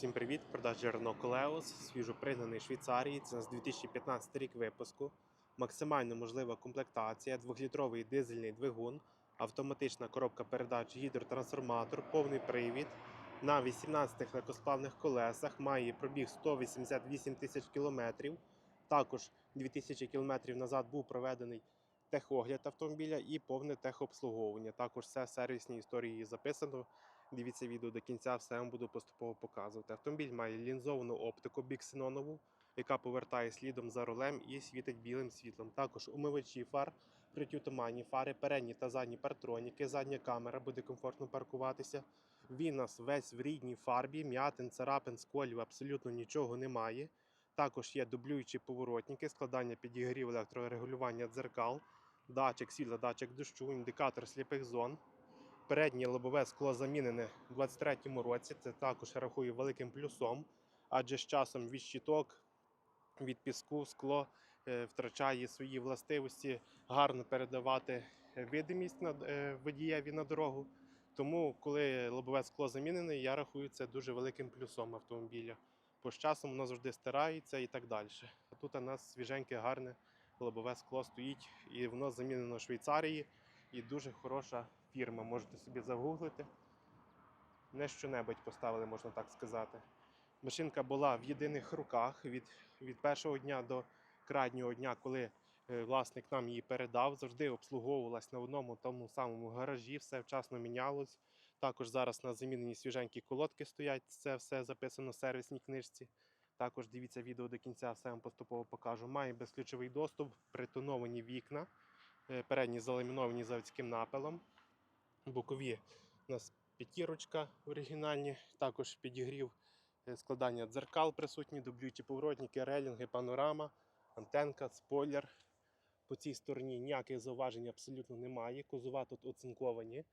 Всім привіт! Продажі Renault Coleos, свіжопригнаний Швейцарії. Це у нас 2015 рік випуску. Максимально можлива комплектація, 2-літровий дизельний двигун, автоматична коробка передач, гідротрансформатор, повний привід. На 18 легкосплавних колесах має пробіг 188 тисяч кілометрів. Також 2000 кілометрів назад був проведений техогляд автомобіля і повне техобслуговування. Також все в сервісній історії записано. Дивіться відео до кінця, все вам буду поступово показувати. Автомобіль має лінзовану оптику біксенонову, яка повертає слідом за рулем і світить білим світлом. Також умивачі фар, притютуманні фари, передні та задні партроніки, задня камера буде комфортно паркуватися. Він у нас весь в рідній фарбі, м'ятин, царапин, сколів, абсолютно нічого немає. Також є дублюючі поворотники, складання підігрів електрорегулювання дзеркал, датчик світла, датчик дощу, індикатор сліпих зон. Переднє лобове скло замінене у 2023 році. Це також я рахую великим плюсом, адже з часом від щиток, від піску скло е, втрачає свої властивості гарно передавати е, видимість е, водієві на дорогу. Тому, коли лобове скло замінене, я рахую це дуже великим плюсом автомобіля. Бо з часом воно завжди стирається і так далі. Тут у нас свіженьке, гарне лобове скло стоїть, і воно замінено в Швейцарії. І дуже хороша фірма, можете собі загуглити. Не що-небудь поставили, можна так сказати. Машинка була в єдиних руках від, від першого дня до крайнього дня, коли е, власник нам її передав, завжди обслуговувалась на одному тому самому гаражі, все вчасно мінялось. Також зараз на замінені свіженькі колодки стоять, це все записано в сервісній книжці. Також дивіться відео до кінця, все вам поступово покажу. Має безключовий доступ, притоновані вікна, е, передні заламіновані заводським напилом. Бокові у нас п'ятірочка оригінальні, також підігрів е, складання дзеркал присутні, дублюючі поворотники, релінги, панорама, антенка, спойлер. По цій стороні ніяких зауважень абсолютно немає. Кузова тут оцинковані.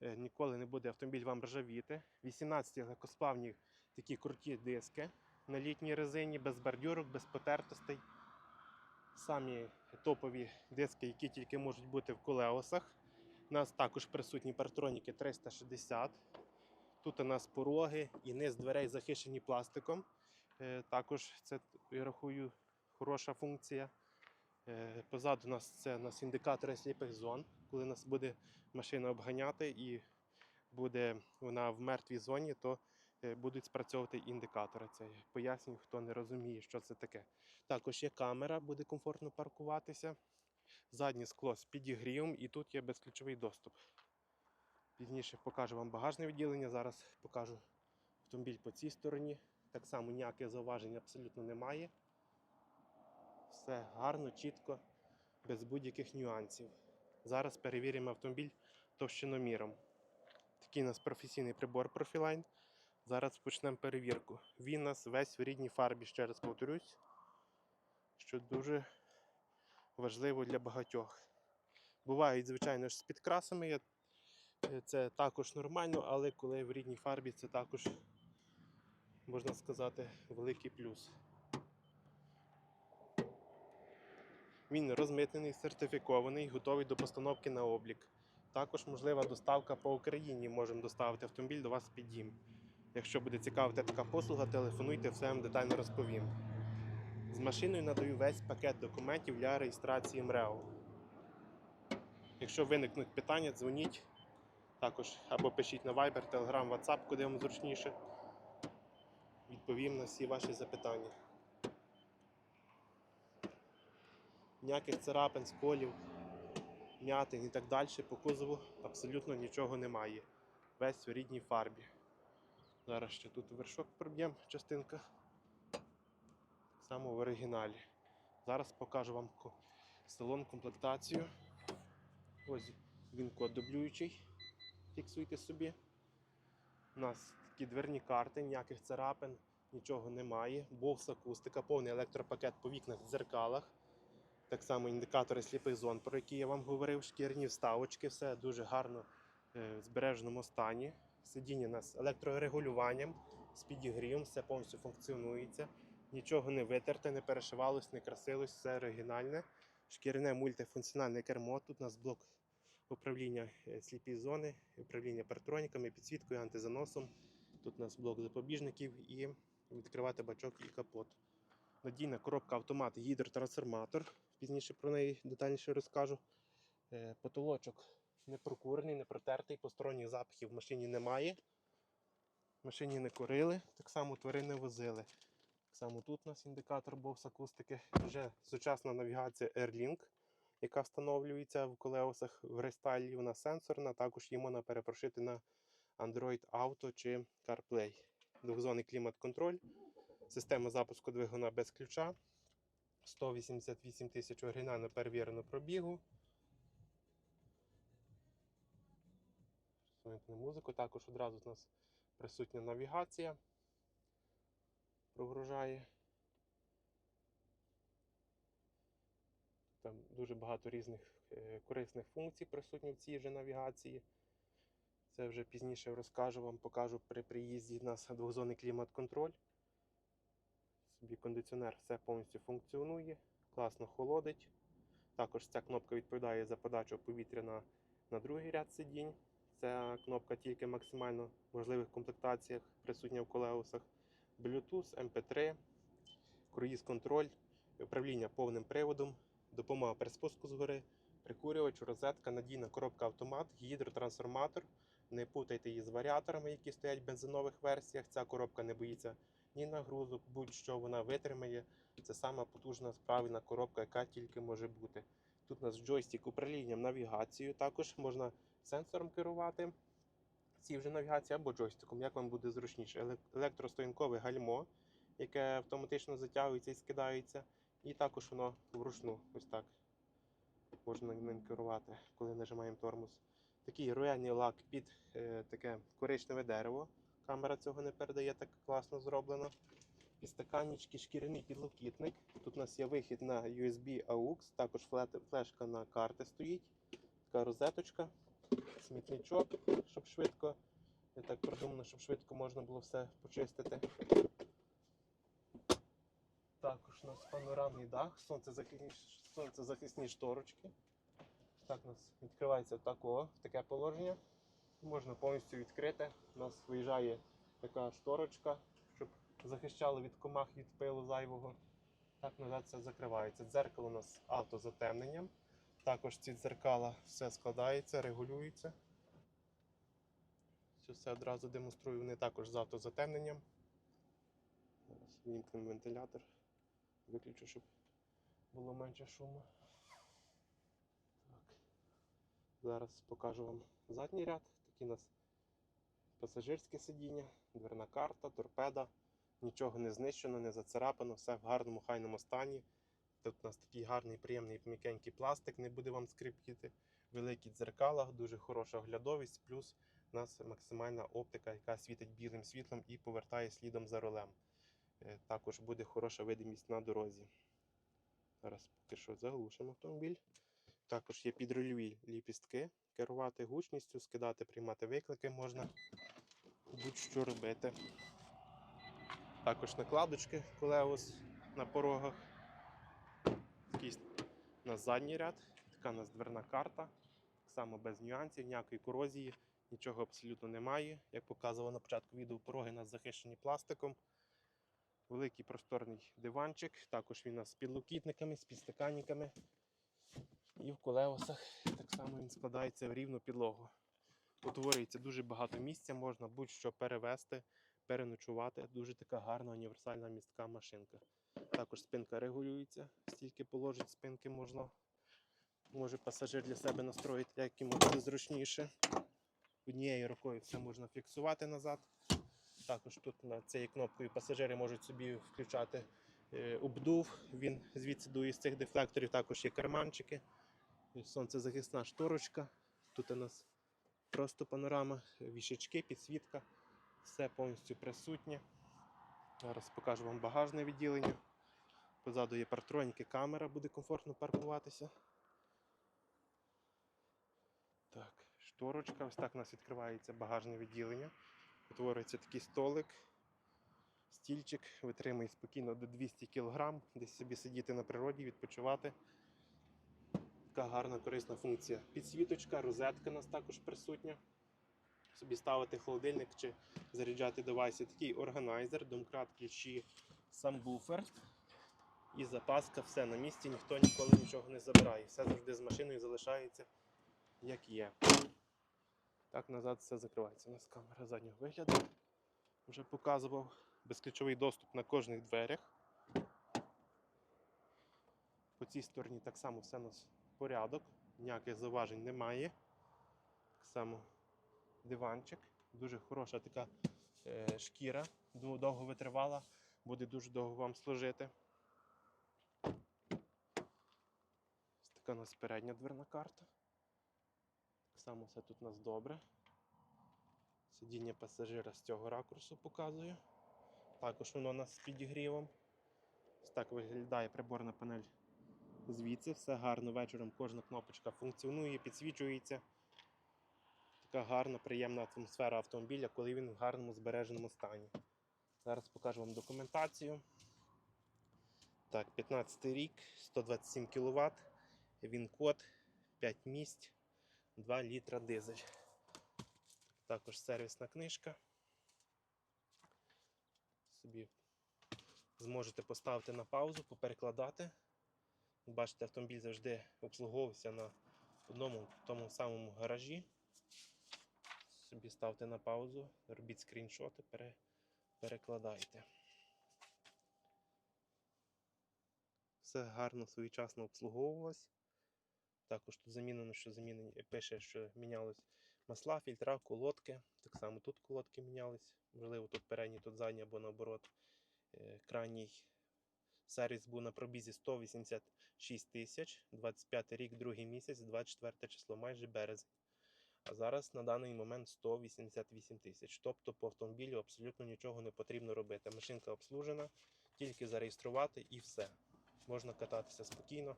Е, Ніколи не буде автомобіль вам ржавіти. 18 легкосплавні такі круті диски на літній резині, без бордюрок, без потертостей. Самі топові диски, які тільки можуть бути в колеосах. У нас також присутні партроніки 360. Тут у нас пороги і низ дверей захищені пластиком. Е, Також це, я рахую, хороша функція. Е, Позаду у нас це у нас індикатори сліпих зон. Коли нас буде машина обганяти і буде вона в мертвій зоні, то е, будуть спрацьовувати індикатори. Це пояснюю, хто не розуміє, що це таке. Також є камера, буде комфортно паркуватися. Заднє скло з підігрівом і тут є безключовий доступ. Пізніше покажу вам багажне відділення. Зараз покажу автомобіль по цій стороні. Так само ніяких зауважень абсолютно немає. Все гарно, чітко, без будь-яких нюансів. Зараз перевіримо автомобіль товщиноміром. Такий у нас професійний прибор Profiline. Зараз почнемо перевірку. Він у нас весь в рідній фарбі, ще раз повторюсь, що дуже важливо для багатьох. Бувають, звичайно ж, з підкрасами. е, Це також нормально, але коли в рідній фарбі, це також, можна сказати, великий плюс. Він розмитнений, сертифікований, готовий до постановки на облік. Також можлива доставка по Україні. Можемо доставити автомобіль до вас під дім. Якщо буде цікавити така послуга, телефонуйте, все вам детально розповім. З машиною надаю весь пакет документів для реєстрації МРЕО. Якщо виникнуть питання, дзвоніть також або пишіть на Viber, Telegram, WhatsApp, куди вам зручніше. Відповім на всі ваші запитання. Ніяких царапин, сколів, м'ятин і так далі по кузову абсолютно нічого немає. Весь в рідній фарбі. Зараз ще тут вершок проб'ємо частинка. Само в оригіналі. Зараз покажу вам салон комплектацію. Ось він код дублюючий. Фіксуйте собі. У нас такі дверні карти, ніяких царапин, нічого немає. Бокс акустика, повний електропакет по вікнах в дзеркалах. Так само індикатори сліпих зон, про які я вам говорив, шкірні вставочки, все дуже гарно е, в збереженому стані. Сидіння у нас з електрорегулюванням, з підігрівом, все повністю функціонується. Нічого не витерте, не перешивалось, не красилось, все оригінальне. Шкіряне мультифункціональне кермо. Тут у нас блок управління е, сліпі зони, управління партроніками, підсвіткою, антизаносом. Тут у нас блок запобіжників і відкривати бачок і капот. Надійна коробка автомат гідротрансформатор. Пізніше про неї детальніше розкажу. Е, Потолочок не прокурений, не протертий, посторонніх запахів в машині немає. В машині не курили, так само тварини возили. Так само тут у нас індикатор бокс акустики. Вже сучасна навігація AirLink, яка встановлюється в колеосах в рестайлі. Вона сенсорна, також її можна перепрошити на Android Auto чи CarPlay. Двохзонний клімат-контроль, система запуску двигуна без ключа, 188 тисяч оригінально перевірено пробігу. Музику. Також одразу у нас присутня навігація. Прогружає. Там дуже багато різних е, корисних функцій присутні в цій же навігації. Це вже пізніше розкажу вам, покажу при приїзді у нас двохзонний клімат-контроль. Собі кондиціонер все повністю функціонує, класно холодить. Також ця кнопка відповідає за подачу повітря на, на другий ряд сидінь. Ця кнопка тільки максимально в можливих комплектаціях присутня в колеусах. Bluetooth, MP3, круїз контроль, управління повним приводом, допомога при спуску згори, прикурювач, розетка, надійна коробка автомат, гідротрансформатор. Не путайте її з варіаторами, які стоять в бензинових версіях. Ця коробка не боїться ні нагрузок, будь-що вона витримає. Це сама потужна справна коробка, яка тільки може бути. Тут у нас джойстик управлінням навігацією. Також можна сенсором керувати. Ці вже навігації або джойстиком, як вам буде зручніше. Електростоянкове гальмо, яке автоматично затягується і скидається. І також воно вручну, ось так. Можна ним керувати, коли нажимаємо тормоз. Такий рояльний лак під е, таке коричневе дерево. Камера цього не передає, так класно зроблено. Підстаканнички, шкіряний підлокітник. Тут у нас є вихід на USB AUX, також флешка на карти стоїть. Така розеточка, смітничок, щоб швидко. Я так продумано, щоб швидко можна було все почистити. Також у нас панорамний дах, сонцезахисні, сонцезахисні шторочки. Так у нас відкривається тако, таке положення. Можна повністю відкрити. У нас виїжджає така шторочка, щоб захищало від комах від пилу зайвого. Так назад все закривається. Дзеркало у нас автозатемненням. Також ці дзеркала все складається, регулюється. Це все одразу демонструю. Вони також з автозатемненням. Зараз вімкнемо вентилятор. Виключу, щоб було менше шуму. Так. Зараз покажу вам задній ряд. Такі у нас пасажирське сидіння, дверна карта, торпеда. Нічого не знищено, не зацарапано, все в гарному хайному стані. Тут у нас такий гарний, приємний м'якенький пластик, не буде вам скрипіти. Великі дзеркала, дуже хороша оглядовість, плюс у нас максимальна оптика, яка світить білим світлом і повертає слідом за рулем. Е, Також буде хороша видимість на дорозі. Зараз поки що заглушимо автомобіль. Також є підрульові ліпістки. Керувати гучністю, скидати, приймати виклики можна будь-що робити. Також накладочки колеус на порогах. Нас задній ряд, така у нас дверна карта. Так само без нюансів, ніякої корозії, нічого абсолютно немає. Як показував на початку відео, пороги у нас захищені пластиком. Великий просторний диванчик, також він у нас з підлокітниками, з підстаканниками. І в колеосах так само він складається в рівну підлогу. Утворюється дуже багато місця, можна будь-що перевезти, переночувати. Дуже така гарна універсальна містка машинка. Також спинка регулюється, стільки положить спинки можна. Може пасажир для себе настроїти, як йому буде зручніше. Однією рукою все можна фіксувати назад. Також тут на цією кнопкою пасажири можуть собі включати е, обдув. Він звідси дує з цих дефлекторів. Також є карманчики, сонцезахисна шторочка. Тут у нас просто панорама, вішечки, підсвітка. Все повністю присутнє. Зараз покажу вам багажне відділення. Позаду є партроніки, камера буде комфортно паркуватися. Так, шторочка. Ось так у нас відкривається багажне відділення. Утворюється такий столик, стільчик, витримує спокійно до 200 кг, десь собі сидіти на природі, відпочивати. Така гарна корисна функція. Підсвіточка, розетка у нас також присутня. собі ставити холодильник чи заряджати девайси. Такий органайзер, домкрат, ключі, сам буфер. І запаска, все на місці, ніхто ніколи нічого не забирає. Все завжди з машиною залишається як є. Так, назад все закривається. У нас камера заднього вигляду. Вже показував. Безключовий доступ на кожних дверях. По цій стороні так само все у нас порядок, ніяких зауважень немає. Так само диванчик, дуже хороша така е, шкіра, довго витривала, буде дуже довго вам служити. Така у нас передня дверна карта. Так само все тут у нас добре. Сидіння пасажира з цього ракурсу показую. Також воно у нас з підігрівом. Ось так виглядає приборна панель звідси. Все гарно вечором кожна кнопочка функціонує, підсвічується. Така гарна, приємна атмосфера автомобіля, коли він в гарному збереженому стані. Зараз покажу вам документацію. Так, 15 рік, 127 кВт, він код, 5 місць, 2 літра дизель. Також сервісна книжка. Собі зможете поставити на паузу, поперекладати. Бачите, автомобіль завжди обслуговувався на одному тому самому гаражі. Собі ставте на паузу, робіть скріншоти, пере, перекладайте. Все гарно своєчасно обслуговувалось. Також тут замінено, що замінені, пише, що мінялись масла, фільтра, колодки. Так само тут колодки мінялись. Можливо, тут передні, тут задні або наоборот. Е, Крайній сервіс був на пробізі 186 тисяч, 25 рік, другий місяць, 24 число, майже березень. А зараз на даний момент 188 тисяч. Тобто по автомобілю абсолютно нічого не потрібно робити. Машинка обслужена, тільки зареєструвати і все. Можна кататися спокійно.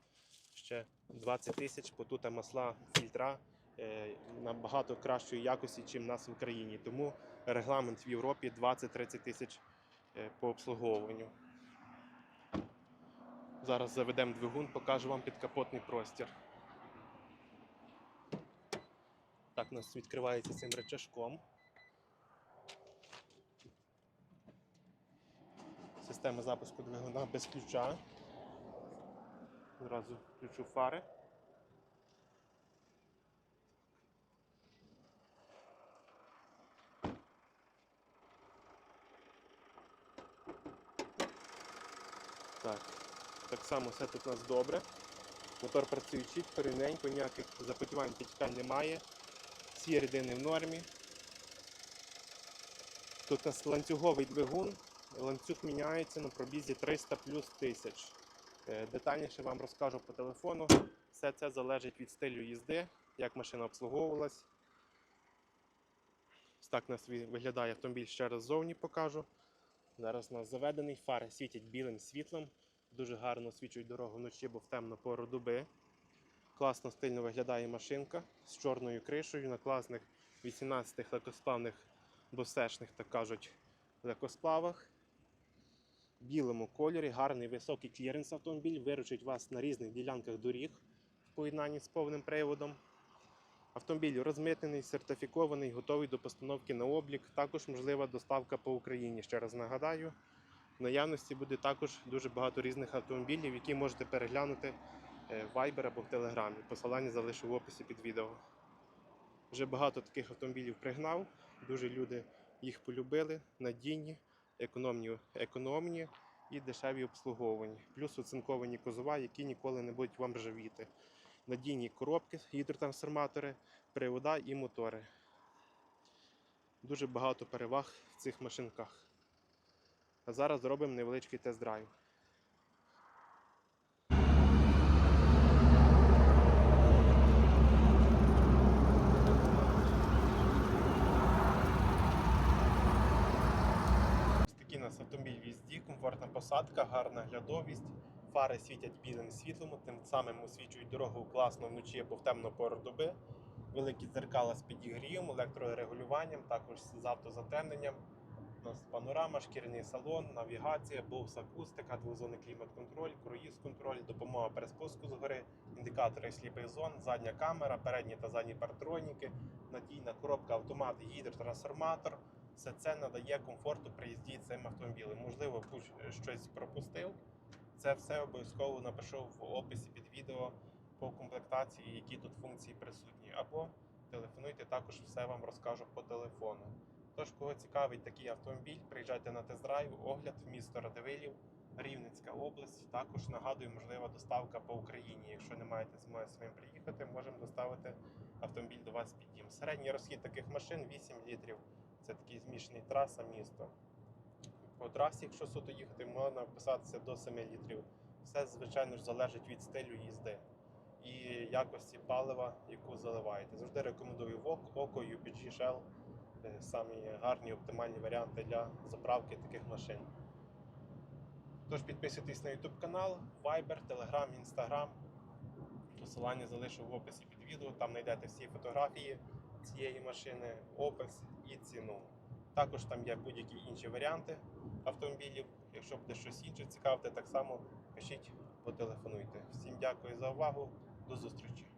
Ще 20 тисяч, бо тут масла, фільтра е, набагато кращої якості, ніж у нас в Україні. Тому регламент в Європі 20-30 тисяч е, по обслуговуванню. Зараз заведемо двигун, покажу вам підкапотний простір. Так, у нас відкривається цим речашком. Система запуску двигуна без ключа. Одразу включу фари. Так, так само все тут у нас добре. Мотор працює чітко, рівненько, ніяких запотівань підтікань немає. Всі рідини в нормі. Тут у нас ланцюговий двигун. Ланцюг міняється на пробізі 300 плюс тисяч. Е, Детальніше вам розкажу по телефону. Все це залежить від стилю їзди, як машина обслуговувалась. Так у нас виглядає автомобіль ще раз ззовні покажу. Зараз у нас заведений, фари світять білим світлом. Дуже гарно освічують дорогу вночі, бо в темну пору доби. Класно стильно виглядає машинка з чорною кришею на класних 18 легкосплавних босешних, так кажуть, легкосплавах. Білому кольорі, гарний високий кліренс автомобіль, виручить вас на різних ділянках доріг в поєднанні з повним приводом. Автомобіль розмитнений, сертифікований, готовий до постановки на облік. Також можлива доставка по Україні. Ще раз нагадаю, в наявності буде також дуже багато різних автомобілів, які можете переглянути е, в Viber або в Telegram. Посилання залишу в описі під відео. Вже багато таких автомобілів пригнав, дуже люди їх полюбили, надійні, економні, економні і дешеві обслуговувані. Плюс оцинковані козова, які ніколи не будуть вам ржавіти. Надійні коробки, гідротрансформатори, привода і мотори. Дуже багато переваг в цих машинках. А зараз зробимо невеличкий тест-драйв. Ось такий у нас автомобіль в їзді, комфортна посадка, гарна глядовість. Фари світять білим світлом, тим самим освічують дорогу класно вночі або в темну пору доби. Великі дзеркала з підігрівом, електрорегулюванням, також з автозатемненням. У нас панорама, шкіряний салон, навігація, бовс акустика, двозонний клімат-контроль, круїз-контроль, допомога при спуску згори, індикатори сліпих зон, задня камера, передні та задні партроніки, надійна коробка, автомат, гідротрансформатор. Все це надає комфорту при їзді цим автомобілем. Можливо, щось пропустив. Це все обов'язково напишу в описі під відео по комплектації, які тут функції присутні. Або телефонуйте, також все вам розкажу по телефону. Тож, кого цікавить такий автомобіль, приїжджайте на тест-драйв, огляд в місто Радивилів, Рівненська область. Також нагадую, можлива доставка по Україні. Якщо не маєте змоги своїм приїхати, можемо доставити автомобіль до вас під дім. Середній розхід таких машин 8 літрів. Це такий змішаний траса, місто. По трасі, якщо суто їхати, можна вписатися до 7 літрів. Все, звичайно ж, залежить від стилю їзди і якості палива, яку заливаєте. Завжди рекомендую ВОК, ОКО, UPG, Shell. Е, Самі гарні оптимальні варіанти для заправки таких машин. Тож підписуйтесь на YouTube канал, Viber, Telegram, Instagram. Посилання залишу в описі під відео. Там знайдете всі фотографії цієї машини, опис і ціну. Також там є будь-які інші варіанти автомобілів. Якщо буде щось інше цікавте, так само пишіть, потелефонуйте. Всім дякую за увагу. До зустрічі!